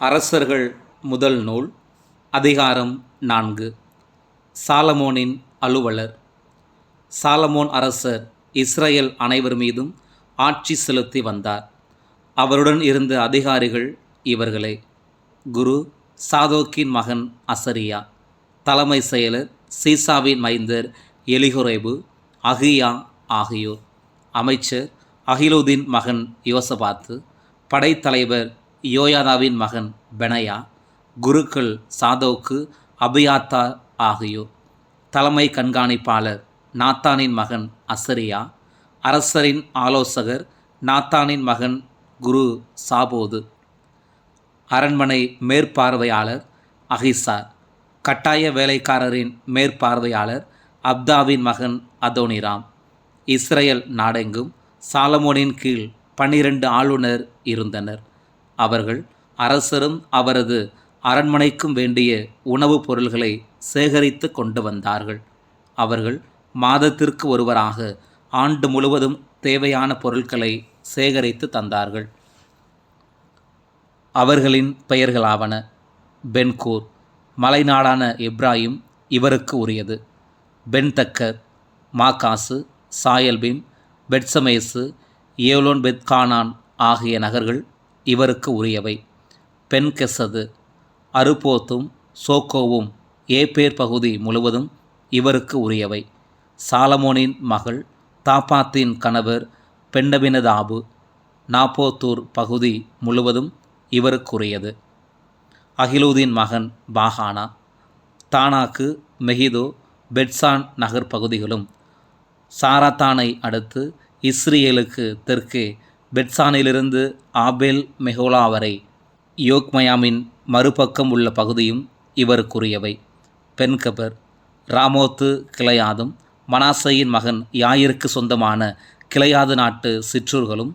அரசர்கள் முதல் நூல் அதிகாரம் நான்கு. சாலமோனின் அலுவலர். சாலமோன் அரசர் இஸ்ரேல் அனைவர் மீதும் ஆட்சி செலுத்தி வந்தார். அவருடன் இருந்த அதிகாரிகள் இவர்களே. குரு சாதோக்கின் மகன் அசரியா. தலைமை செயலர் சீசாவின் மைந்தர் எலிகுரைபு அகியா ஆகியோர். அமைச்சர் அகிலுதீன் மகன் யோசபாத்து படைத்தலைவர் யோயாதாவின் மகன் பெனயா குருக்கள் சாதோக்கு அபியாத்தா ஆகியோர். தலைமை கண்காணிப்பாளர் நாத்தானின் மகன் அசரியா அரசரின் ஆலோசகர் நாத்தானின் மகன் குரு சாபோது. அரண்மனை மேற்பார்வையாளர் அகிசார் கட்டாய வேலைக்காரரின் மேற்பார்வையாளர் அப்தாவின் மகன் அதோனிராம். இஸ்ரேல் நாடெங்கும் சாலமோனின் கீழ் பன்னிரண்டு ஆளுநர் இருந்தனர். அவர்கள் அரசரும் அவரது அரண்மனைக்கும் வேண்டிய உணவுப் பொருள்களை சேகரித்து கொண்டு வந்தார்கள். அவர்கள் மாதத்திற்கு ஒருவராக ஆண்டு முழுவதும் தேவையான பொருட்களை சேகரித்து தந்தார்கள். அவர்களின் பெயர்களாவன பென்கூர் மலைநாடான இப்ராஹிம் இவருக்கு உரியது. பென்தக்கர் மாகாசு சாயல்பீம் பெட்சமேசு ஏலோன் பெத்கானான் ஆகிய நகர்கள் இவருக்கு உரியவை. பென்கெசது அருப்போத்தும் சோக்கோவும் ஏபேர் பகுதி முழுவதும் இவருக்கு உரியவை. சாலமோனின் மகள் தாப்பாத்தின் கணவர் பெண்டபினதாபு நாப்போத்தூர் பகுதி முழுவதும் இவருக்குரியது அகிலூதின் மகன் பாகானா தானாக்கு மெஹிதோ பெட்சான் நகர் பகுதிகளும் சாராத்தானை அடுத்து இஸ்ரேலுக்கு தெற்கே பெட்சானிலிருந்து ஆபேல் மெஹோலா வரை யோக்மயாமின் மறுபக்கம் உள்ள பகுதியும் இவருக்குரியவை. பென்கபர் ராமோத்து கிளையாதும் மனாசையின் மகன் யாயிற்கு சொந்தமான கிளையாது நாட்டு சிற்றூர்களும்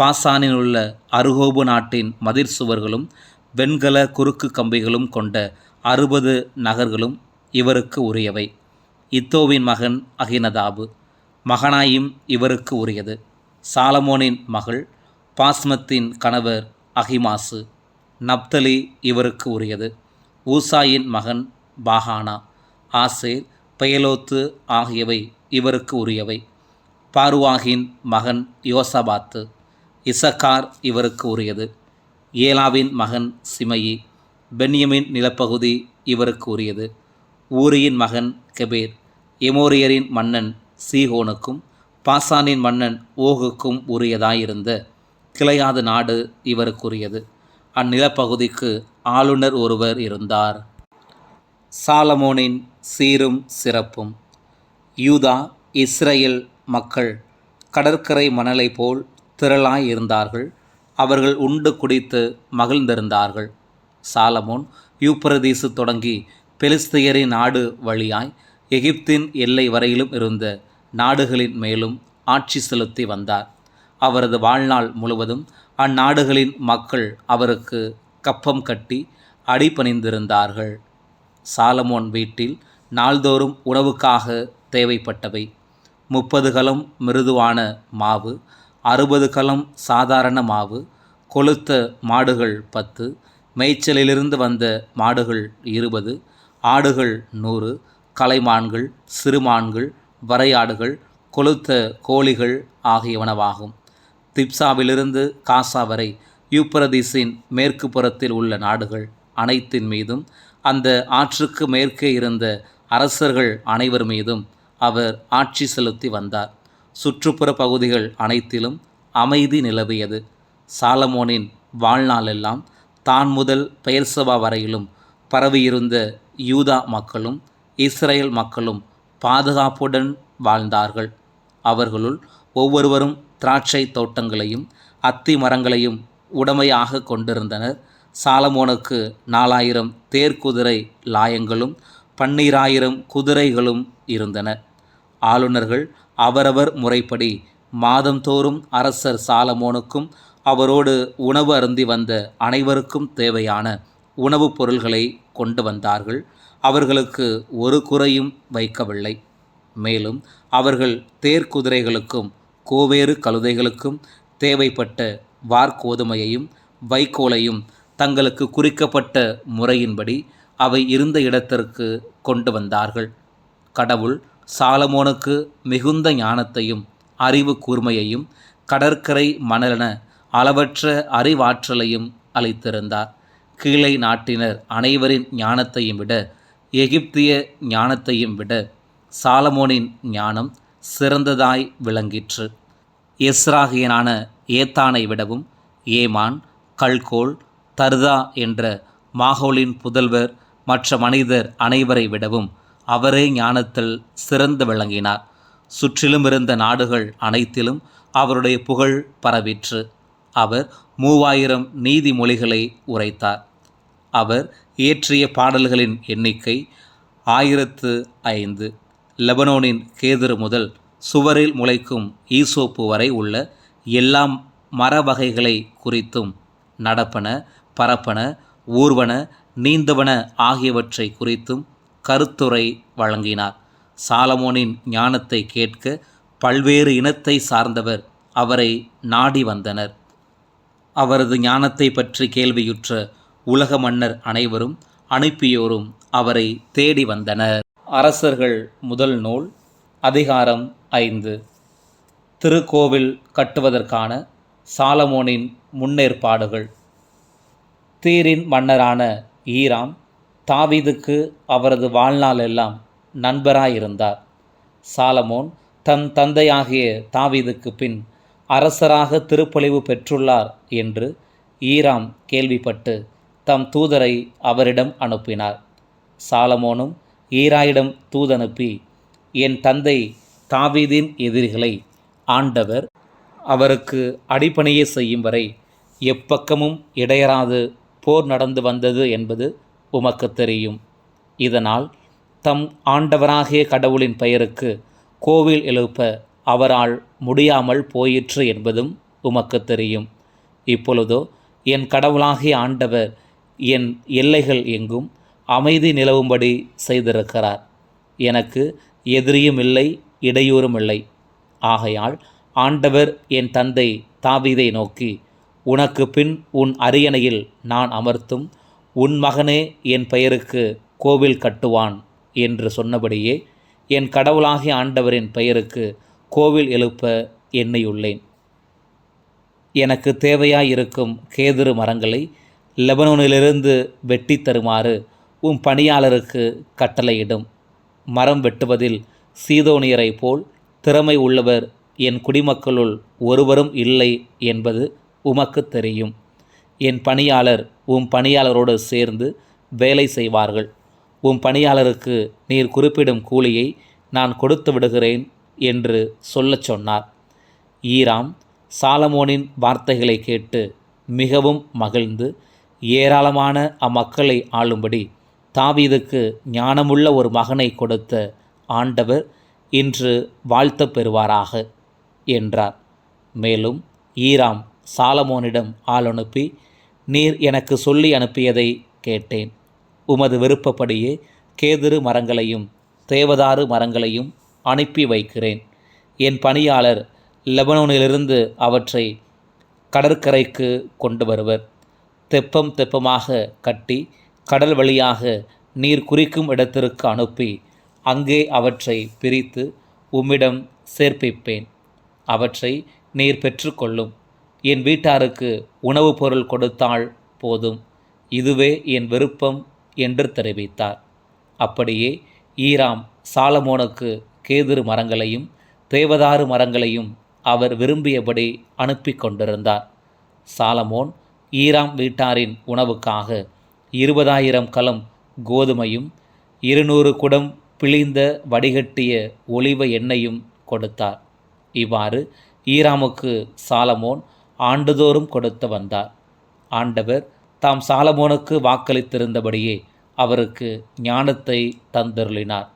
பாசானில் உள்ள அருகோபு நாட்டின் மதிர் சுவர்களும் வெண்கல குறுக்கு கம்பிகளும் கொண்ட அறுபது நகர்களும் இவருக்கு உரியவை. இத்தோவின் மகன் அகினதாபு மகனாயும் இவருக்கு உரியது. சாலமோனின் மகள் பாஸ்மத்தின் கணவர் அகிமாசு நப்தலி இவருக்கு உரியது. ஊசாயின் மகன் பாகானா ஆசேர் பெயலோத்து ஆகியவை இவருக்கு உரியவை. பாருவாகின் மகன் யோசபாத்து இசக்கார் இவருக்கு உரியது. ஏலாவின் மகன் சிமயி பென்யமின் நிலப்பகுதி இவருக்கு உரியது. ஊரியின் மகன் கெபேர் எமோரியரின் மன்னன் சீகோனுக்கும் பாசானின் மன்னன் ஓகுக்கும் உரியதாயிருந்த கிளையாது நாடு இவருக்குரியது. அந்நிலப்பகுதிக்கு ஆளுநர் ஒருவர் இருந்தார். சாலமோனின் சீரும் சிறப்பும். யூதா இஸ்ரேல் மக்கள் கடற்கரை மணலை போல் திரளாய் இருந்தார்கள் அவர்கள் உண்டு குடித்து மகிழ்ந்திருந்தார்கள். சாலமோன் யூப்ரதீசு தொடங்கி பெலிஸ்தியரின் நாடு வழியாய் எகிப்தின் எல்லை வரையிலும் இருந்த நாடுகளின் மேலும் ஆட்சி செலுத்தி வந்தார். அவரது வாழ்நாள் முழுவதும் அந்நாடுகளின் மக்கள் அவருக்கு கப்பம் கட்டி அடிபணிந்திருந்தார்கள் சாலமோன் வீட்டில் நாள்தோறும் உணவுக்காக தேவைப்பட்டவை. முப்பது கலம் மிருதுவான மாவு அறுபது கலம் சாதாரண மாவு கொளுத்த மாடுகள் பத்து மேய்ச்சலிலிருந்து வந்த மாடுகள் இருபது ஆடுகள் நூறு கலைமான்கள் சிறுமான்கள் வரையாடுகள் கொளுத்த கோழிகள் ஆகியவனவாகும் திப்சாவிலிருந்து காசா வரை யூப்ரதீஸின் மேற்கு புறத்தில் உள்ள நாடுகள் அனைத்தின் மீதும் அந்த ஆற்றுக்கு மேற்கே இருந்த அரசர்கள் அனைவர் மீதும் அவர் ஆட்சி செலுத்தி வந்தார். சுற்றுப்புற பகுதிகள் அனைத்திலும் அமைதி நிலவியது. சாலமோனின் வாழ்நாளெல்லாம் தான் முதல் பெயர்சபா வரையிலும் பரவியிருந்த யூதா மக்களும் இஸ்ரேல் மக்களும் பாதுகாப்புடன் வாழ்ந்தார்கள். அவர்களுள் ஒவ்வொருவரும் திராட்சை தோட்டங்களையும் அத்தி மரங்களையும் உடமையாக கொண்டிருந்தனர். சாலமோனுக்கு நாலாயிரம் தேர்க்குதிரை லாயங்களும் பன்னீராயிரம் குதிரைகளும் இருந்தன. ஆளுநர்கள் அவரவர் முறைப்படி மாதந்தோறும் அரசர் சாலமோனுக்கும் அவரோடு உணவு அருந்தி வந்த அனைவருக்கும் தேவையான உணவுப் பொருள்களை கொண்டு வந்தார்கள். அவர்களுக்கு ஒரு குறையும் வைக்கவில்லை. மேலும் அவர்கள் தேர்க்குதிரைகளுக்கும் கோவேறு கழுதைகளுக்கும் தேவைப்பட்ட வார்கோதுமையையும் வைக்கோலையும் தங்களுக்கு குறிக்கப்பட்ட முறையின்படி அவை இருந்த இடத்திற்கு கொண்டு வந்தார்கள். கடவுள் சாலமோனுக்கு மிகுந்த ஞானத்தையும் அறிவு கூர்மையையும் கடற்கரை மணலென அளவற்ற அறிவாற்றலையும் அளித்திருந்தார். கீழே நாட்டினர் அனைவரின் ஞானத்தையும் விட எகிப்திய ஞானத்தையும் விட சாலமோனின் ஞானம் சிறந்ததாய் விளங்கிற்று. எஸ்ராகியனான ஏத்தானை விடவும் ஏமான் கல்கோல் தர்தா என்ற மாகோலின் புதல்வர் மற்ற மனிதர் அனைவரை விடவும் அவரே ஞானத்தில் சிறந்து விளங்கினார். சுற்றிலும் இருந்த நாடுகள் அனைத்திலும் அவருடைய புகழ் பரவிற்று. அவர் மூவாயிரம் நீதிமொழிகளை உரைத்தார். அவர் இயற்றிய பாடல்களின் எண்ணிக்கை ஆயிரத்து ஐந்து. லெபனோனின் கேதுரு முதல் சுவரில் முளைக்கும் ஈசோப்பு வரை உள்ள எல்லாம் மர வகைகளை குறித்தும் நடப்பன பரப்பன ஊர்வன நீந்தவன ஆகியவற்றை குறித்தும் கருத்துரை வழங்கினார். சாலமோனின் ஞானத்தை கேட்க பல்வேறு இனத்தை சார்ந்தவர் அவரை நாடி வந்தனர். அவரது ஞானத்தை பற்றி கேள்வியுற்ற உலக மன்னர் அனைவரும் அனுப்பியோரும் அவரை தேடி வந்தனர். அரசர்கள் முதல் நூல் அதிகாரம் ஐந்து. திருக்கோவில் கட்டுவதற்கான சாலமோனின் முன்னேற்பாடுகள். தீரின் மன்னரான ஈராம் தாவீதுக்கு அவரது வாழ்நாளெல்லாம் நண்பராயிருந்தார். சாலமோன் தன் தந்தையாகிய தாவீதுக்கு பின் அரசராக திருப்பொழிவு பெற்றுள்ளார் என்று ஈராம் கேள்விப்பட்டு தம் தூதரை அவரிடம் அனுப்பினார். சாலமோனும் ஈராயிடம் தூதனுப்பி என் தந்தை தாவீதின் எதிரிகளை ஆண்டவர் அவருக்கு அடிப்பணியை செய்யும் வரை எப்பக்கமும் இடையராது போர் நடந்து வந்தது என்பது உமக்கு தெரியும். இதனால் தம் ஆண்டவராகிய கடவுளின் பெயருக்கு கோவில் எழுப்ப அவரால் முடியாமல் போயிற்று என்பதும் உமக்கு தெரியும். இப்பொழுதோ என் கடவுளாகிய ஆண்டவர் என் எல்லைகள் எங்கும் அமைதி நிலவும்படி செய்திருக்கிறார். எனக்கு எதிரியும் இல்லை இடையூறும் இல்லை. ஆகையால் ஆண்டவர் என் தந்தை தாவீதை நோக்கி உனக்கு பின் உன் அரியணையில் நான் அமர்த்தும் உன் மகனே என் பெயருக்கு கோவில் கட்டுவான் என்று சொன்னபடியே என் கடவுளாகிய ஆண்டவரின் பெயருக்கு கோவில் எழுப்ப எண்ணியுள்ளேன். எனக்கு தேவையாயிருக்கும் கேதுரு மரங்களை லெபனோனிலிருந்து வெட்டி தருமாறு உம் பணியாளருக்கு கட்டளையிடும். மரம் வெட்டுவதில் சீதோனியரை போல் திறமை உள்ளவர் என் குடிமக்களுள் ஒருவரும் இல்லை என்பது உமக்கு தெரியும். என் பணியாளர் உம் பணியாளரோடு சேர்ந்து வேலை செய்வார்கள். உம் பணியாளருக்கு நீர் குறிப்பிடும் கூலியை நான் கொடுத்து விடுகிறேன் என்று சொல்லச் சொன்னார். ஈராம் சாலமோனின் வார்த்தைகளை கேட்டு மிகவும் மகிழ்ந்து ஏராளமான அம்மக்களை ஆளும்படி தாவீதுக்கு ஞானமுள்ள ஒரு மகனை கொடுத்த ஆண்டவர் இன்று வாழ்த்தப் பெறுவாராக என்றார். மேலும் ஈராம் சாலமோனிடம் ஆள் அனுப்பி நீர் எனக்கு சொல்லி அனுப்பியதை கேட்டேன். உமது விருப்பப்படியே கேதுரு மரங்களையும் தேவதாரு மரங்களையும் அனுப்பி வைக்கிறேன். என் பணியாளர் லெபனோனிலிருந்து அவற்றை கடற்கரைக்கு கொண்டு வருவர். தெப்பம் தெப்பமாக கட்டி கடல் வழியாக நீர் குறிக்கும் இடத்திற்கு அனுப்பி அங்கே அவற்றை பிரித்து உம்மிடம் சேர்ப்பிப்பேன். அவற்றை நீர் பெற்றுக்கொள்ளும் என் வீட்டாருக்கு உணவுப் பொருள் கொடுத்தால் போதும். இதுவே என் விருப்பம் என்று தெரிவித்தார். அப்படியே ஈராம் சாலமோனுக்கு கேதுரு மரங்களையும் தேவதாறு மரங்களையும் அவர் விரும்பியபடி அனுப்பி கொண்டிருந்தார். சாலமோன் ஈராம் வீட்டாரின் உணவுக்காக இருபதாயிரம் கலம் கோதுமையும் இருநூறு குடம் பிழிந்த வடிகட்டிய ஒளிவ எண்ணெயும் கொடுத்தார். இவ்வாறு ஈராமுக்கு சாலமோன் ஆண்டுதோறும் கொடுத்து வந்தார். ஆண்டவர் தாம் சாலமோனுக்கு வாக்களித்திருந்தபடியே அவருக்கு ஞானத்தை தந்தருளினார்.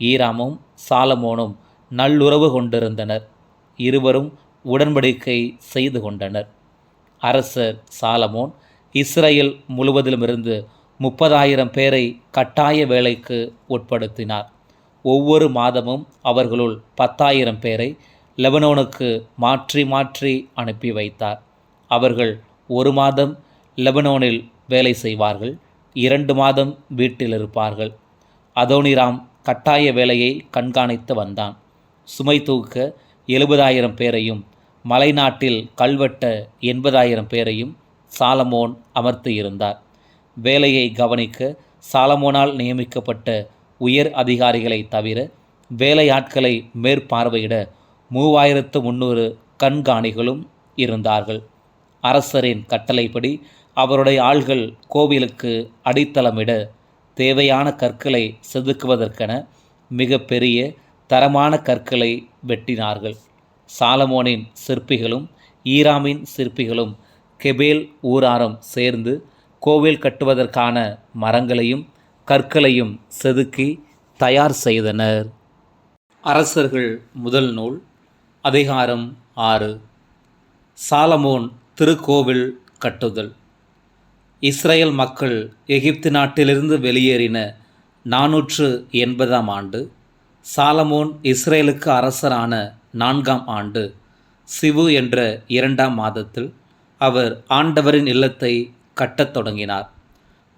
ஈராமும் சாலமோனும் நல்லுறவு கொண்டிருந்தனர். இருவரும் உடன்படிக்கை செய்து கொண்டனர். அரசர் சாலமோன் இஸ்ரேல் முழுவதிலுமிருந்து முப்பதாயிரம் பேரை கட்டாய வேலைக்கு உட்படுத்தினார். ஒவ்வொரு மாதமும் அவர்களுள் பத்தாயிரம் பேரை லெபனோனுக்கு மாற்றி மாற்றி அனுப்பி வைத்தார். அவர்கள் ஒரு மாதம் லெபனோனில் வேலை செய்வார்கள் இரண்டு மாதம் வீட்டில் இருப்பார்கள் அதோனிராம் கட்டாய வேலையை கண்காணித்து வந்தான். சுமை தூக்க எழுபதாயிரம் பேரையும் மலைநாட்டில் கல்வெட்ட எண்பதாயிரம் பேரையும் சாலமோன் அமர்த்து இருந்தார். வேலையை கவனிக்க சாலமோனால் நியமிக்கப்பட்ட உயர் அதிகாரிகளை தவிர வேலையாட்களை மேற்பார்வையிட மூவாயிரத்து முந்நூறு கண்காணிகளும் இருந்தார்கள். அரசரின் கட்டளைப்படி அவருடைய ஆள்கள் கோவிலுக்கு அடித்தளமிட தேவையான கற்களை செதுக்குவதற்கென மிக பெரிய தரமான கற்களை வெட்டினார்கள். சாலமோனின் சிற்பிகளும் ஈராமின் சிற்பிகளும் கெபேல் ஊராரம் சேர்ந்து கோவில் கட்டுவதற்கான மரங்களையும் கற்களையும் செதுக்கி தயார் செய்தனர். அரசர்கள் முதல் நூல் அதிகாரம் ஆறு. சாலமோன் திருக்கோவில் கட்டுதல். இஸ்ரேல் மக்கள் எகிப்து நாட்டிலிருந்து வெளியேறின நாநூற்று எண்பதாம் ஆண்டு சாலமோன் இஸ்ரேலுக்கு அரசரான நான்காம் ஆண்டு சிவு என்ற இரண்டாம் மாதத்தில் அவர் ஆண்டவரின் இல்லத்தை கட்டத் தொடங்கினார்.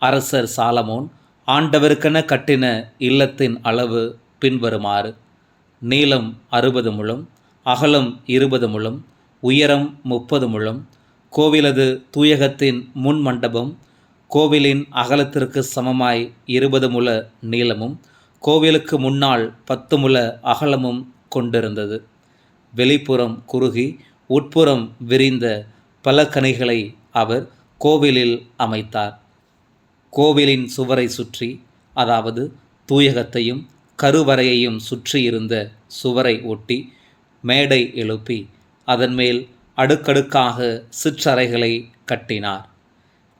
அரசர் சாலமோன் ஆண்டவருக்கென கட்டின இல்லத்தின் அளவு பின்வருமாறு நீளம் அறுபது முழம் அகலம் இருபது முழம் உயரம் முப்பது முழம் கோவிலது தூயகத்தின் முன் மண்டபம் கோவிலின் அகலத்திற்கு சமமாய் இருபது முழ நீளமும் கோவிலுக்கு முன்னால் பத்து முழ அகலமும் கொண்டிருந்தது. வெளிப்புறம் குறுகி உட்புறம் விரிந்த பல அவர் கோவிலில் அமைத்தார். கோவிலின் சுவரை சுற்றி அதாவது தூயகத்தையும் கருவறையையும் சுற்றியிருந்த சுவரை ஒட்டி மேடை எழுப்பி அதன் மேல் அடுக்கடுக்காக சிற்றறைகளை கட்டினார்.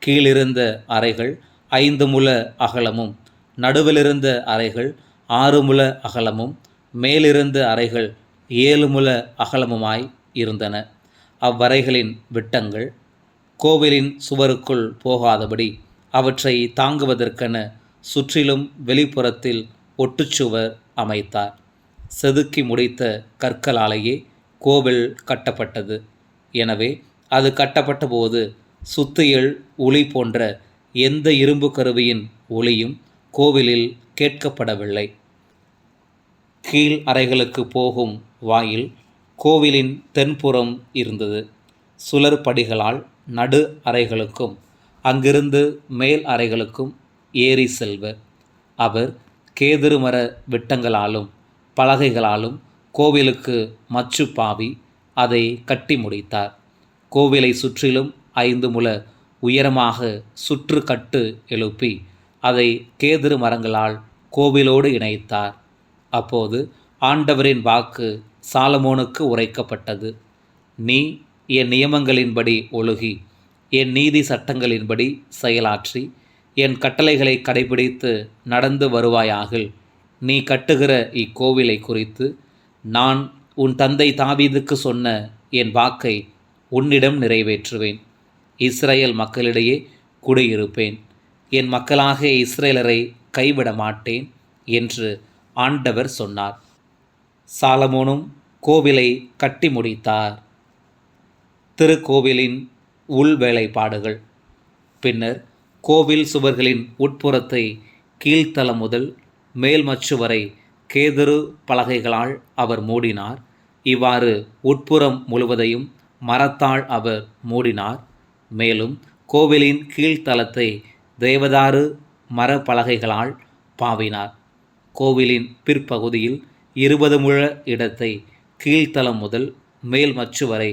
கீழிருந்த அறைகள் ஐந்து முழ அகலமும் நடுவிலிருந்த அறைகள் ஆறு முழ அகலமும் மேலிருந்த அறைகள் ஏழு முல அகலமுமாய் இருந்தன. அவ்வறைகளின் விட்டங்கள் கோவிலின் சுவருக்குள் போகாதபடி அவற்றை தாங்குவதற்கென சுற்றிலும் வெளிப்புறத்தில் ஒட்டுச்சுவர் அமைத்தார். செதுக்கி முடித்த கற்களாலேயே கோவில் கட்டப்பட்டது. எனவே அது கட்டப்பட்ட போது சுத்தியல் ஒளி போன்ற எந்த இரும்பு கருவியின் ஒளியும் கோவிலில் கேட்கப்படவில்லை. கீழ் அறைகளுக்கு போகும் வாயில் கோவிலின் தென்புறம் இருந்தது. சுழற்படிகளால் நடு அறைகளுக்கும் அங்கிருந்து மேல் அறைகளுக்கும் ஏறி செல்வர் அவர் கேதுருமர விட்டங்களாலும் பலகைகளாலும் கோவிலுக்கு மச்சு பாவி அதை கட்டி முடித்தார். கோவிலை சுற்றிலும் ஐந்து முழ உயரமாக சுற்று கட்டு எழுப்பி அதை கேதுரு மரங்களால் கோவிலோடு இணைத்தார். அப்போது ஆண்டவரின் வாக்கு சாலமோனுக்கு உரைக்கப்பட்டது. நீ என் நியமங்களின்படி ஒழுகி என் நீதி சட்டங்களின்படி செயலாற்றி என் கட்டளைகளை கடைபிடித்து நடந்து வருவாயாகில் நீ கட்டுகிற இக்கோவிலை குறித்து நான் உன் தந்தை தாவீதுக்கு சொன்ன என் வாக்கை உன்னிடம் நிறைவேற்றுவேன். இஸ்ரேல் மக்களிடையே குடியிருப்பேன். என் மக்களாக இஸ்ரேலரை கைவிட மாட்டேன் என்று ஆண்டவர் சொன்னார். சாலமோனும் கோவிலை கட்டி முடித்தார். திருக்கோவிலின் உள் வேலைப்பாடுகள். பின்னர் கோவில் சுவர்களின் உட்புறத்தை கீழ்த்தளம் முதல் மேல்மச்சு வரை கேதுரு பலகைகளால் அவர் மூடினார். இவ்வாறு உட்புறம் முழுவதையும் மரத்தால் அவர் மூடினார். மேலும் கோவிலின் கீழ்த்தளத்தை தேவதாரு மரப்பலகைகளால் பாவினார். கோவிலின் பிற்பகுதியில் இருபது முழ இடத்தை கீழ்த்தளம் முதல் மேல் மச்சு வரை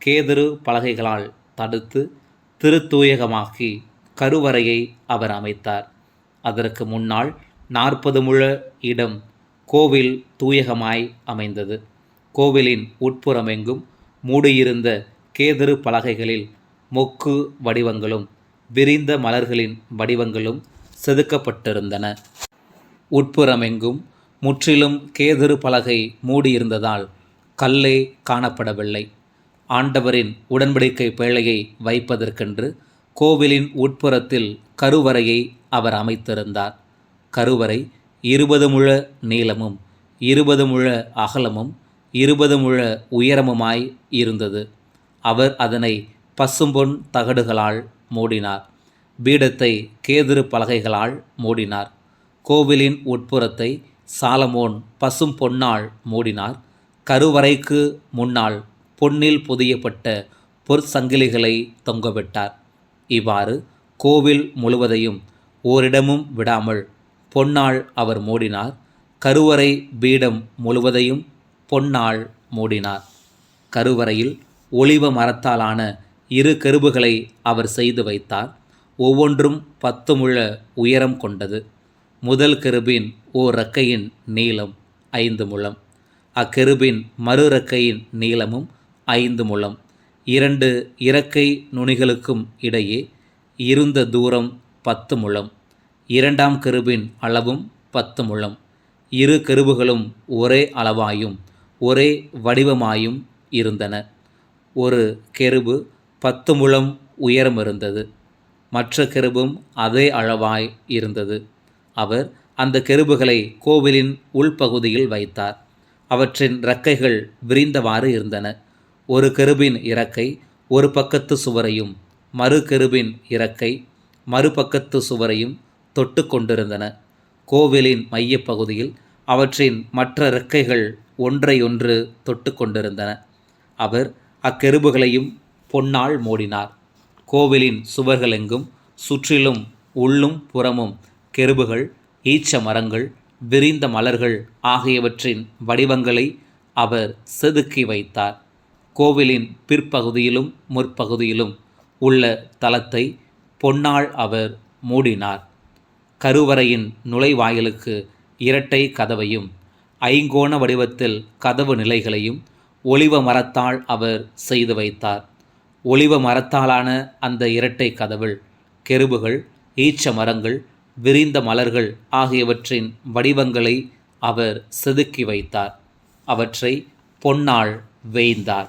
கேதரு பலகைகளால் தடுத்து திருத்தூயகமாக்கி கருவறையை அவர் அமைத்தார். அதற்கு முன்னால் நாற்பது முழ இடம் கோவில் தூயகமாய் அமைந்தது. கோவிலின் உட்புறமெங்கும் மூடியிருந்த கேதரு பலகைகளில் மொக்கு வடிவங்களும் விரிந்த மலர்களின் வடிவங்களும் செதுக்கப்பட்டிருந்தன. உட்புறமெங்கும் முற்றிலும் கேதுரு பலகை மூடியிருந்ததால் கல்லே காணப்படவில்லை. ஆண்டவரின் உடன்படிக்கை பேழையை வைப்பதற்கென்று கோவிலின் உட்புறத்தில் கருவறையை அவர் அமைத்திருந்தார். கருவறை இருபது முழ நீளமும் இருபது முழ அகலமும் இருபது முழ உயரமுமாய் இருந்தது. அவர் அதனை பசும்பொன் தகடுகளால் மூடினார். பீடத்தை கேதுரு பலகைகளால் மூடினார். கோவிலின் உட்புறத்தை சாலமோன் பசும் பொன்னால் மூடினார். கருவறைக்கு முன்னால் பொன்னில் புதியப்பட்ட பொற்சங்கிலிகளை தொங்கவிட்டார். இவ்வாறு கோவில் முழுவதையும் ஓரிடமும் விடாமல் பொன்னால் அவர் மூடினார். கருவறை பீடம் முழுவதையும் பொன்னால் மூடினார். கருவறையில் ஒளிவ மரத்தாலான இரு கருவுகளை அவர் செய்து வைத்தார். ஒவ்வொன்றும் பத்து முழ உயரம் கொண்டது. முதல் கெருபின் ஓர் இறக்கையின் நீளம் ஐந்து முழம். அக்கெருபின் மறு இறக்கையின் நீளமும் ஐந்து முழம். இரண்டு இறக்கை நுனிகளுக்கும் இடையே இருந்த தூரம் பத்து முழம். இரண்டாம் கெருபின் அளவும் பத்து முழம். இரு கெருபுகளும் ஒரே அளவாயும் ஒரே வடிவமாயும் இருந்தன. ஒரு கெருபு பத்து முழம் உயரம் இருந்தது. மற்ற கெருபும் அதே அளவாய் இருந்தது. அவர் அந்த கெருபுகளை கோவிலின் உள்பகுதியில் வைத்தார். அவற்றின் இறக்கைகள் விரிந்தவாறு இருந்தன. ஒரு கெருபின் இறக்கை ஒரு பக்கத்து சுவரையும் மறு கெருபின் இறக்கை மறுபக்கத்து சுவரையும் தொட்டு கொண்டிருந்தன. கோவிலின் மையப்பகுதியில் அவற்றின் மற்ற இறக்கைகள் ஒன்றையொன்று தொட்டு கொண்டிருந்தன. அவர் அக்கெருபுகளையும் பொன்னால் மூடினார். கோவிலின் சுவர்களெங்கும் சுற்றிலும் உள்ளும் புறமும் கெருபுகள் ஈச்ச மரங்கள் விரிந்த மலர்கள் ஆகியவற்றின் வடிவங்களை அவர் செதுக்கி வைத்தார். கோவிலின் பிற்பகுதியிலும் முற்பகுதியிலும் உள்ள தலத்தை பொன்னால் அவர் மூடினார். கருவறையின் நுழைவாயிலுக்கு இரட்டை கதவையும் ஐங்கோண வடிவத்தில் கதவு நிலைகளையும் ஒளிவ மரத்தால் அவர் செய்து வைத்தார். ஒளிவ மரத்தாலான அந்த இரட்டை கதவில் கெருபுகள் ஈச்ச மரங்கள் விரிந்த மலர்கள் ஆகியவற்றின் வடிவங்களை அவர் செதுக்கி வைத்தார். அவற்றை பொன்னால் வேய்ந்தார்.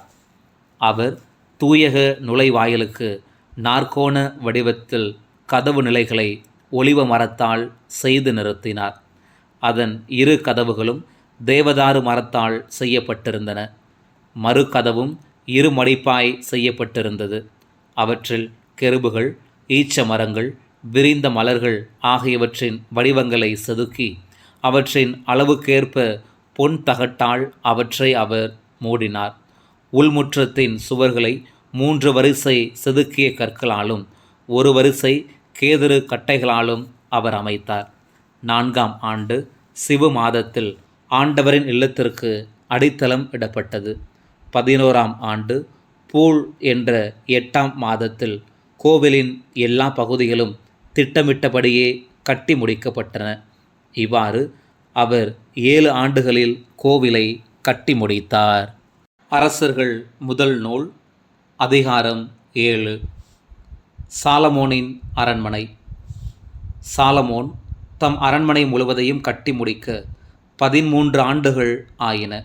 அவர் தூயக நுழைவாயிலுக்கு நாற்கோண வடிவத்தில் கதவு நிலைகளை ஒளிவ மரத்தால் செய்து நிறுத்தினார். அதன் இரு கதவுகளும் தேவதாறு மரத்தால் செய்யப்பட்டிருந்தன. மறு கதவும் இரு மடிப்பாய் செய்யப்பட்டிருந்தது. அவற்றில் கெருபுகள் ஈச்ச மரங்கள் விரிந்த மலர்கள் ஆகியவற்றின் வடிவங்களை செதுக்கி அவற்றின் அளவுக்கேற்ப பொன் தகட்டால் அவற்றை அவர் மூடினார். உள்முற்றத்தின் சுவர்களை மூன்று வரிசை செதுக்கிய கற்களாலும் ஒரு வரிசை கேதரு கட்டைகளாலும் அவர் அமைத்தார். நான்காம் ஆண்டு சிவு மாதத்தில் ஆண்டவரின் இல்லத்திற்கு அடித்தளம் இடப்பட்டது. பதினோராம் ஆண்டு பூல் என்ற எட்டாம் மாதத்தில் கோவிலின் எல்லா பகுதிகளும் திட்டமிட்டபடியே கட்டி முடிக்கப்பட்டன. இவ்வாறு அவர் ஏழு ஆண்டுகளில் கோவிலை கட்டி முடித்தார். அரசர்கள் முதல் நூல் அதிகாரம் ஏழு. சாலமோனின் அரண்மனை. சாலமோன் தம் அரண்மனை முழுவதையும் கட்டி முடிக்க பதிமூன்று ஆண்டுகள் ஆயின.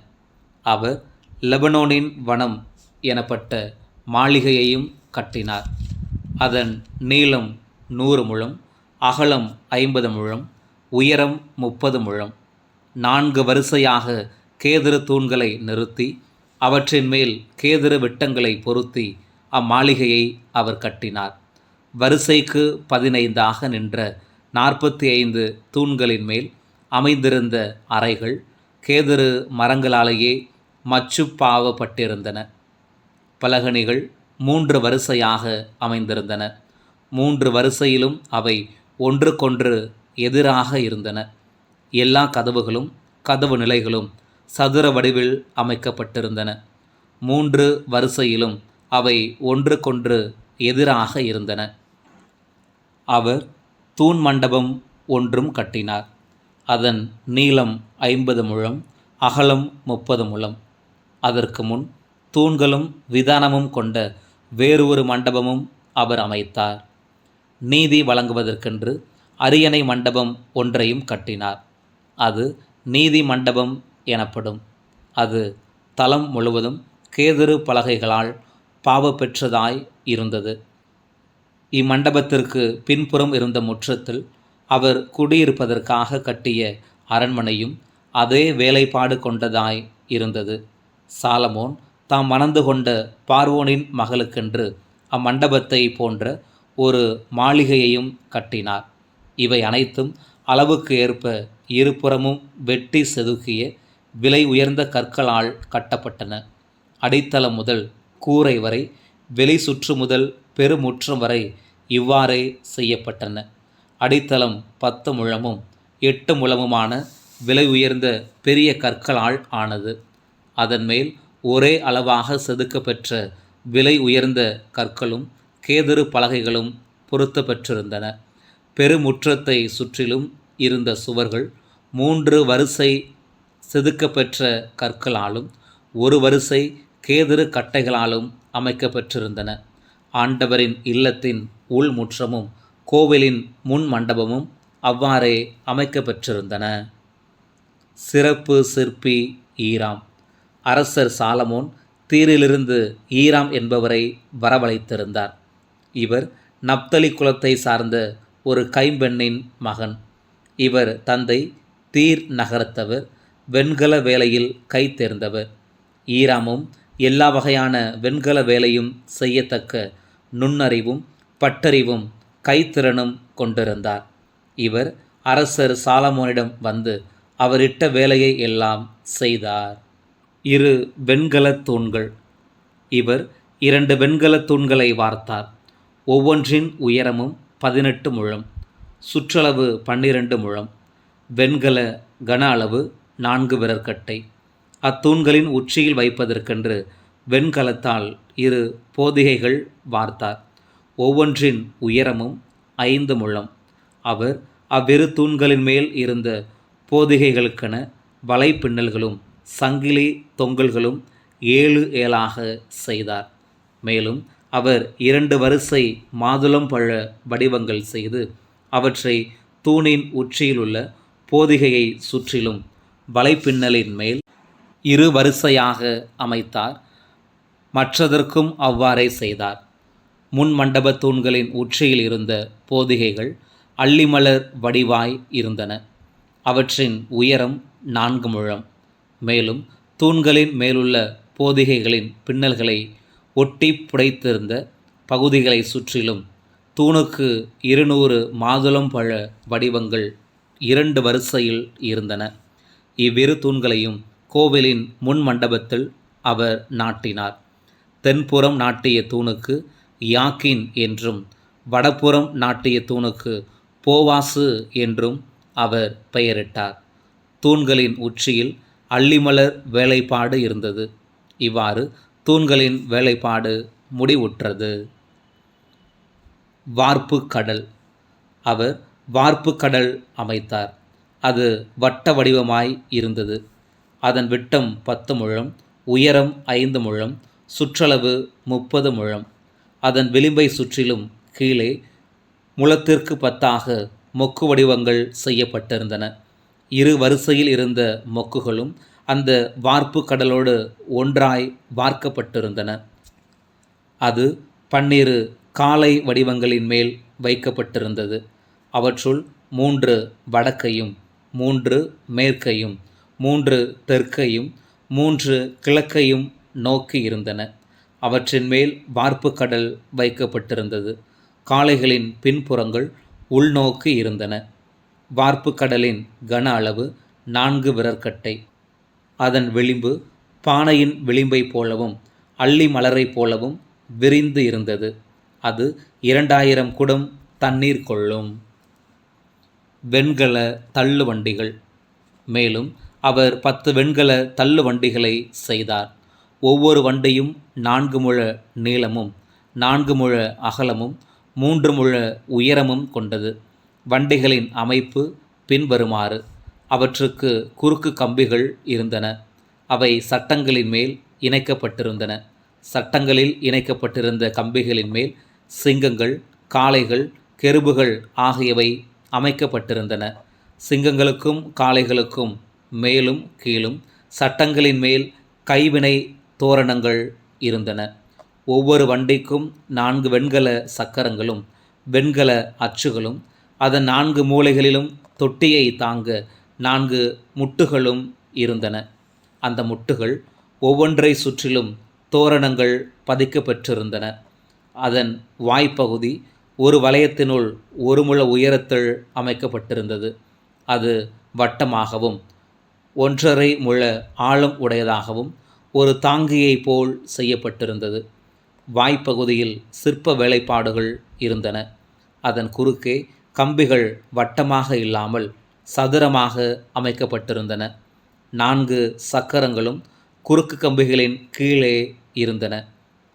அவர் லெபனோனின் வனம் எனப்பட்ட மாளிகையையும் கட்டினார். அதன் நீளம் நூறு முழம் அகலம் ஐம்பது முழம் உயரம் முப்பது முழம். நான்கு வரிசையாக கேதுரு தூண்களை நிறுத்தி அவற்றின் மேல் கேதுரு விட்டங்களை பொருத்தி அம்மாளிகையை அவர் கட்டினார். வரிசைக்கு பதினைந்தாக நின்ற நாற்பத்தி ஐந்து தூண்களின் மேல் அமைந்திருந்த அறைகள் கேதுரு மரங்களாலேயே மச்சுப்பாவப்பட்டிருந்தன. பலகணிகள் மூன்று வரிசையாக அமைந்திருந்தன. மூன்று வரிசையிலும் அவை ஒன்றுக்கொன்று எதிராக இருந்தன. எல்லா கதவுகளும் கதவு நிலைகளும் சதுர வடிவில் அமைக்கப்பட்டிருந்தன. மூன்று வரிசையிலும் அவை ஒன்றுக்கொன்று எதிராக இருந்தன. அவர் தூண் மண்டபம் ஒன்றும் கட்டினார். அதன் நீளம் ஐம்பது முழம் அகலம் முப்பது முழம். அதற்கு முன் தூண்களும் விதானமும் கொண்ட வேறு ஒரு மண்டபமும் அவர் அமைத்தார். நீதி வழங்குவதற்கென்று அரியணை மண்டபம் ஒன்றையும் கட்டினார். அது நீதி மண்டபம் எனப்படும். அது தலம் முழுவதும் கேதுரு பலகைகளால் பாவ பெற்றதாய் இருந்தது. இம்மண்டபத்திற்கு பின்புறம் இருந்த முற்றத்தில் அவர் குடியிருப்பதற்காக கட்டிய அரண்மனையும் அதே வேலைப்பாடு கொண்டதாய் இருந்தது. சாலமோன் தாம் மணந்து கொண்ட பார்வோனின் மகளுக்கென்று அம்மண்டபத்தை போன்ற ஒரு மாளிகையையும் கட்டினார். இவை அனைத்தும் அளவுக்கு ஏற்ப இருபுறமும் வெட்டி செதுக்கிய விலை உயர்ந்த கற்களால் கட்டப்பட்டன. அடித்தளம் முதல் கூரை வரை வெளி சுற்று முதல் பெருமுற்றம் வரை இவ்வாறே செய்யப்பட்டன. அடித்தளம் பத்து முழமும் எட்டு முழமுமான விலை உயர்ந்த பெரிய கற்களால் ஆனது. அதன் மேல் ஒரே அளவாக செதுக்கப்பெற்ற விலை உயர்ந்த கற்களும் கேதுரு பலகைகளும் பொருத்த பெற்றிருந்தன. பெருமுற்றத்தை சுற்றிலும் இருந்த சுவர்கள் மூன்று வரிசை செதுக்கப்பெற்ற கற்களாலும் ஒரு வரிசை கேதுரு கட்டைகளாலும் அமைக்கப்பெற்றிருந்தன ஆண்டவரின் இல்லத்தின் உள்முற்றமும் கோவிலின் முன் மண்டபமும் அவ்வாறே அமைக்கப்பெற்றிருந்தன சிறப்பு சிற்பி ஈராம். அரசர் சாலமோன் தீரிலிருந்து ஈராம் என்பவரை வரவழைத்திருந்தார். இவர் நப்தலி குலத்தை சார்ந்த ஒரு கைம்பெண்ணின் மகன். இவர் தந்தை தீர் நகரத்தவர் வெண்கல வேலையில் கை தேர்ந்தவர். ஈராமும் எல்லா வகையான வெண்கல வேலையும் செய்யத்தக்க நுண்ணறிவும் பட்டறிவும் கைத்திறனும் கொண்டிருந்தார். இவர் அரசர் சாலமோனிடம் வந்து அவரிட்ட வேலையை எல்லாம் செய்தார். இரு வெண்கலத் தூண்கள். இவர் இரண்டு வெண்கலத் தூண்களை வார்த்தார். ஒவ்வொன்றின் உயரமும் பதினெட்டு முழம் சுற்றளவு பன்னிரண்டு முழம் வெண்கல கன அளவு நான்கு விரற்கட்டை அத்தூண்களின் உச்சியில் வைப்பதற்கென்று வெண்கலத்தால் இரு போதிகைகள் வார்த்தார். ஒவ்வொன்றின் உயரமும் ஐந்து முழம். அவர் அவ்விரு தூண்களின் மேல் இருந்த போதிகைகளுக்கென வலைப்பின்னல்களும் சங்கிலி தொங்கல்களும் ஏழு ஏழாக செய்தார். மேலும் அவர் இரண்டு வரிசை மாதுளம் பழ வடிவங்கள் செய்து அவற்றை தூணின் உச்சியிலுள்ள போதிகையை சுற்றிலும் வலைப்பின்னலின் மேல் இரு வரிசையாக அமைத்தார். மற்றதற்கும் அவ்வாறே செய்தார். முன் மண்டபத் தூண்களின் உச்சியில் இருந்த போதிகைகள் அள்ளிமலர் வடிவாய் இருந்தன. அவற்றின் உயரம் நான்கு முழம். மேலும் தூண்களின் மேலுள்ள போதிகைகளின் பின்னல்களை ஒட்டி புடைத்திருந்த பகுதிகளை சுற்றிலும் தூணுக்கு இருநூறு மாதுளம் பழ வடிவங்கள் இரண்டு வரிசையில் இருந்தன. இவ்விரு தூண்களையும் கோவிலின் முன் மண்டபத்தில் அவர் நாட்டினார். தென்புறம் நாட்டிய தூணுக்கு யாக்கின் என்றும் வடப்புறம் நாட்டிய தூணுக்கு போவாசு என்றும் அவர் பெயரிட்டார். தூண்களின் உச்சியில் அள்ளிமலர் வேலைப்பாடு இருந்தது. இவ்வாறு தூண்களின் வேலைப்பாடு முடிவுற்றது. வார்ப்பு கடல் அவர் வார்ப்பு கடல் அமைத்தார். அது வட்ட வடிவமாய் இருந்தது. அதன் விட்டம் பத்து முழம் உயரம் ஐந்து முழம் சுற்றளவு முப்பது முழம். அதன் விளிம்பை சுற்றிலும் கீழே முளத்திற்கு பத்தாக மொக்கு வடிவங்கள் செய்யப்பட்டிருந்தன. இரு வரிசையில் இருந்த மொக்குகளும் அந்த வார்ப்பு கடலோடு ஒன்றாய் வார்க்கப்பட்டிருந்தன. அது பன்னிரு காலை வடிவங்களின் மேல் வைக்கப்பட்டிருந்தது. அவற்றுள் மூன்று வடக்கையும் மூன்று மேற்கையும் மூன்று தெற்கையும் மூன்று கிழக்கையும் நோக்கி இருந்தன. அவற்றின் மேல் வார்ப்பு கடல் வைக்கப்பட்டிருந்தது. காளைகளின் பின்புறங்கள் உள்நோக்கி இருந்தன. வார்ப்பு கடலின் கன அளவு நான்கு விரற்கட்டை. அதன் விளிம்பு பானையின் விளிம்பைப் போலவும் அள்ளி மலரைப் போலவும் விரிந்து இருந்தது. அது இரண்டாயிரம் குடம் தண்ணீர் கொள்ளும். வெண்கல தள்ளு வண்டிகள் மேலும் அவர் பத்து வெண்கல தள்ளு வண்டிகளை செய்தார். ஒவ்வொரு வண்டியும் நான்கு முழ நீளமும் நான்கு முழ அகலமும் மூன்று முழ உயரமும் கொண்டது. வண்டிகளின் அமைப்பு பின்வருமாறு. அவற்றுக்கு குறுக்கு கம்பிகள் இருந்தன. அவை சட்டங்களின் மேல் இணைக்கப்பட்டிருந்தன. சட்டங்களில் இணைக்கப்பட்டிருந்த கம்பிகளின் மேல் சிங்கங்கள் காளைகள் கெருபுகள் ஆகியவை அமைக்கப்பட்டிருந்தன. சிங்கங்களுக்கும் காளைகளுக்கும் மேலும் கீழும் சட்டங்களின் மேல் கைவினை தோரணங்கள் இருந்தன. ஒவ்வொரு வண்டிக்கும் நான்கு வெண்கல சக்கரங்களும் வெண்கல அச்சுகளும் அதன் நான்கு மூலைகளிலும் தொட்டியை தாங்க நான்கு முட்டுகளும் இருந்தன. அந்த முட்டுகள் ஒவ்வொன்றை சுற்றிலும் தோரணங்கள் பதிக்கப்பெற்றிருந்தன. அதன் வாய்ப்பகுதி ஒரு வளையத்தினுள் ஒரு முழ உயரத்தில் அமைக்கப்பட்டிருந்தது. அது வட்டமாகவும் ஒன்றரை முழ ஆழம் உடையதாகவும் ஒரு தாங்கியைப் போல் செய்யப்பட்டிருந்தது. வாய்ப்பகுதியில் சிற்ப வேலைப்பாடுகள் இருந்தன. அதன் குறுக்கே கம்பிகள் வட்டமாக இல்லாமல் சதுரமாக அமைக்கப்பட்டிருந்தன. நான்கு சக்கரங்களும் குறுக்கு கம்பிகளின் கீழே இருந்தன.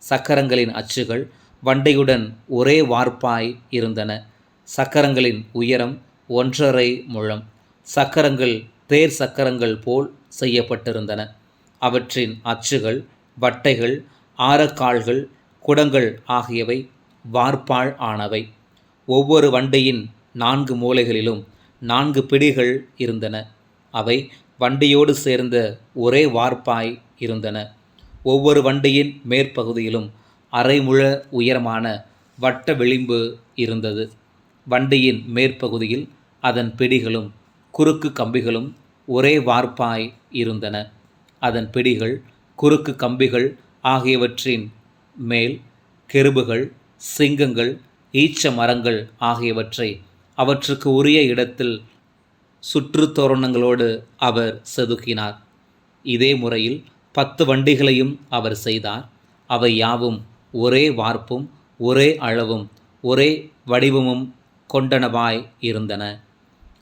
சக்கரங்களின் அச்சுகள் வண்டையுடன் ஒரே வார்ப்பாய் இருந்தன. சக்கரங்களின் உயரம் ஒன்றரை முழம். சக்கரங்கள் தேர் சக்கரங்கள் போல் செய்யப்பட்டிருந்தன. அவற்றின் அச்சுகள் வட்டைகள் ஆரக்கால்கள் குடங்கள் ஆகியவை வார்ப்பால் ஆனவை. ஒவ்வொரு வண்டையின் நான்கு மூலைகளிலும் நான்கு பிடிகள் இருந்தன. அவை வண்டியோடு சேர்ந்த ஒரே வார்ப்பாய் இருந்தன. ஒவ்வொரு வண்டியின் மேற்பகுதியிலும் அரைமுழ உயரமான வட்ட விளிம்பு இருந்தது. வண்டியின் மேற்பகுதியில் அதன் பிடிகளும் குறுக்கு கம்பிகளும் ஒரே வார்ப்பாய் இருந்தன. அதன் பிடிகள் குறுக்கு கம்பிகள் ஆகியவற்றின் மேல் கெருபுகள் சிங்கங்கள் ஈச்ச மரங்கள் ஆகியவற்றை அவற்றுக்கு உரிய இடத்தில் சுற்று தோரணங்களோடு அவர் செதுக்கினார். இதே முறையில் பத்து வண்டிகளையும் அவர் செய்தார். அவை யாவும் ஒரே வார்ப்பும் ஒரே அளவும் ஒரே வடிவமும் கொண்டனவாய் இருந்தன.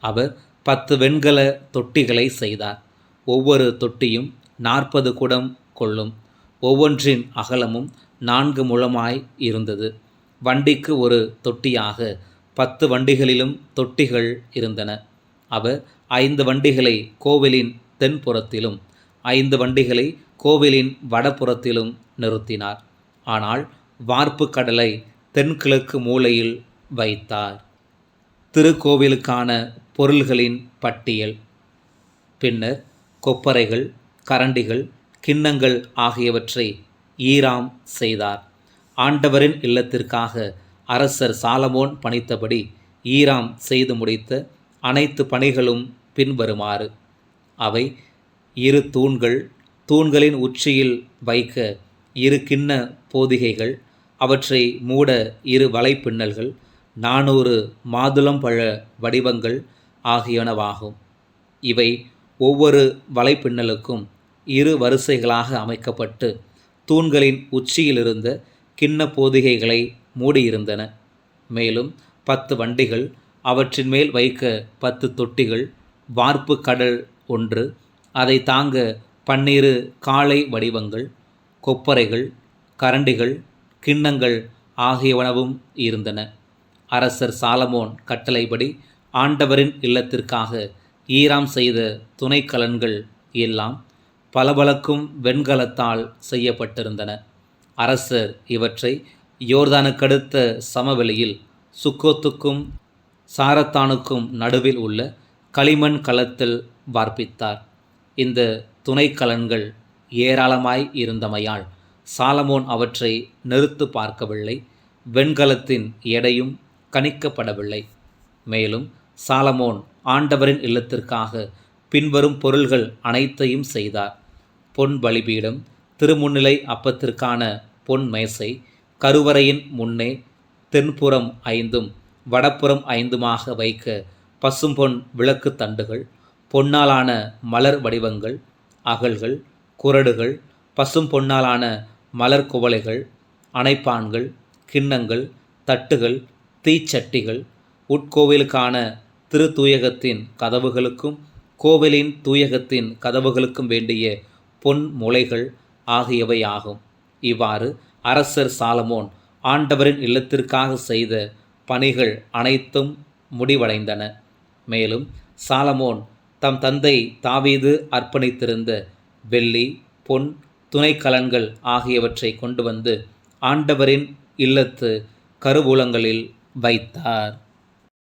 அவர் பத்து வெண்கல தொட்டிகளை செய்தார். ஒவ்வொரு தொட்டியும் நாற்பது குடம் கொள்ளும். ஒவ்வொன்றின் அகலமும் நான்கு முழமாய் இருந்தது. வண்டிக்கு ஒரு தொட்டியாக பத்து வண்டிகளிலும் தொட்டிகள் இருந்தன. அவர் ஐந்து வண்டிகளை கோவிலின் தென்புறத்திலும் ஐந்து வண்டிகளை கோவிலின் வடபுறத்திலும் நிறுத்தினார். ஆனால் வார்ப்பு கடலை தென்கிழக்கு மூலையில் வைத்தார். திருக்கோவிலுக்கான பொருள்களின் பட்டியல். பின்னர் கொப்பரைகள் கரண்டிகள் கிண்ணங்கள் ஆகியவற்றை ஈராம் செய்தார். ஆண்டவரின் இல்லத்திற்காக அரசர் சாலமோன் பணித்தபடி ஈராம் செய்து முடித்த அனைத்து பணிகளும் பின்வருமாறு. அவை இரு தூண்கள் தூண்களின் உச்சியில் வைக்க இரு கிண்ண போதிகைகள் அவற்றை மூட இரு வலைப்பின்னல்கள் நானூறு மாதுளம்பழ வடிவங்கள் ஆகியனவாகும். இவை ஒவ்வொரு வலைப்பின்னலுக்கும் இரு வரிசைகளாக அமைக்கப்பட்டு தூண்களின் உச்சியிலிருந்த கிண்ண போதிகைகளை மூடியிருந்தன. மேலும் பத்து வண்டிகள் அவற்றின் மேல் வைக்க பத்து தொட்டிகள் வார்ப்பு கடல் ஒன்று அதை தாங்க பன்னிரு காளை வடிவங்கள் கொப்பரைகள் கரண்டிகள் கிண்ணங்கள் ஆகியவனவும் இருந்தன. அரசர் சாலமோன் கட்டளைப்படி ஆண்டவரின் இல்லத்திற்காக ஈராம் செய்த துணைக்கலன்கள் எல்லாம் பளபளக்கும் வெண்கலத்தால் செய்யப்பட்டிருந்தன. அரசர் இவற்றை யோர்தானுக்கடுத்த சமவெளியில் சுக்கோத்துக்கும் சாரத்தானுக்கும் நடுவில் உள்ள களிமண் களத்தில் வார்ப்பித்தார். இந்த துணைக்கலன்கள் ஏராளமாய் இருந்தமையால் சாலமோன் அவற்றை நிறுத்து பார்க்கவில்லை வெண்கலத்தின் எடையும் கணிக்கப்படவில்லை. மேலும் சாலமோன் ஆண்டவரின் இல்லத்திற்காக பின்வரும் பொருள்கள் அனைத்தையும் செய்தார். பொன் பலிபீடம் திருமுன்னிலை அப்பத்திற்கான பொன் மேசை கருவறையின் முன்னே தென்புறம் ஐந்தும் வடப்புறம் ஐந்துமாக வைக்க பசும்பொன் விளக்கு தண்டுகள் பொன்னாலான மலர் வடிவங்கள் அகல்கள் குரடுகள் பசும் பொன்னாலான மலர் குவளைகள் அணைப்பான்கள் கிண்ணங்கள் தட்டுகள் தீச்சட்டிகள் உட்கோவிலுக்கான திருத்தூயகத்தின் கதவுகளுக்கும் கோவிலின் தூயகத்தின் கதவுகளுக்கும் வேண்டிய பொன் முளைகள் ஆகியவை ஆகும். இவ்வாறு அரசர் சாலமோன் ஆண்டவரின் இல்லத்திற்காக செய்த பணிகள் அனைத்தும் முடிவடைந்தன. மேலும் சாலமோன் தம் தந்தை தாவீது அர்ப்பணித்திருந்த வெள்ளி பொன் துணைக்கலன்கள் ஆகியவற்றை கொண்டு வந்து ஆண்டவரின் இல்லத்து கருவூலங்களில் வைத்தார்.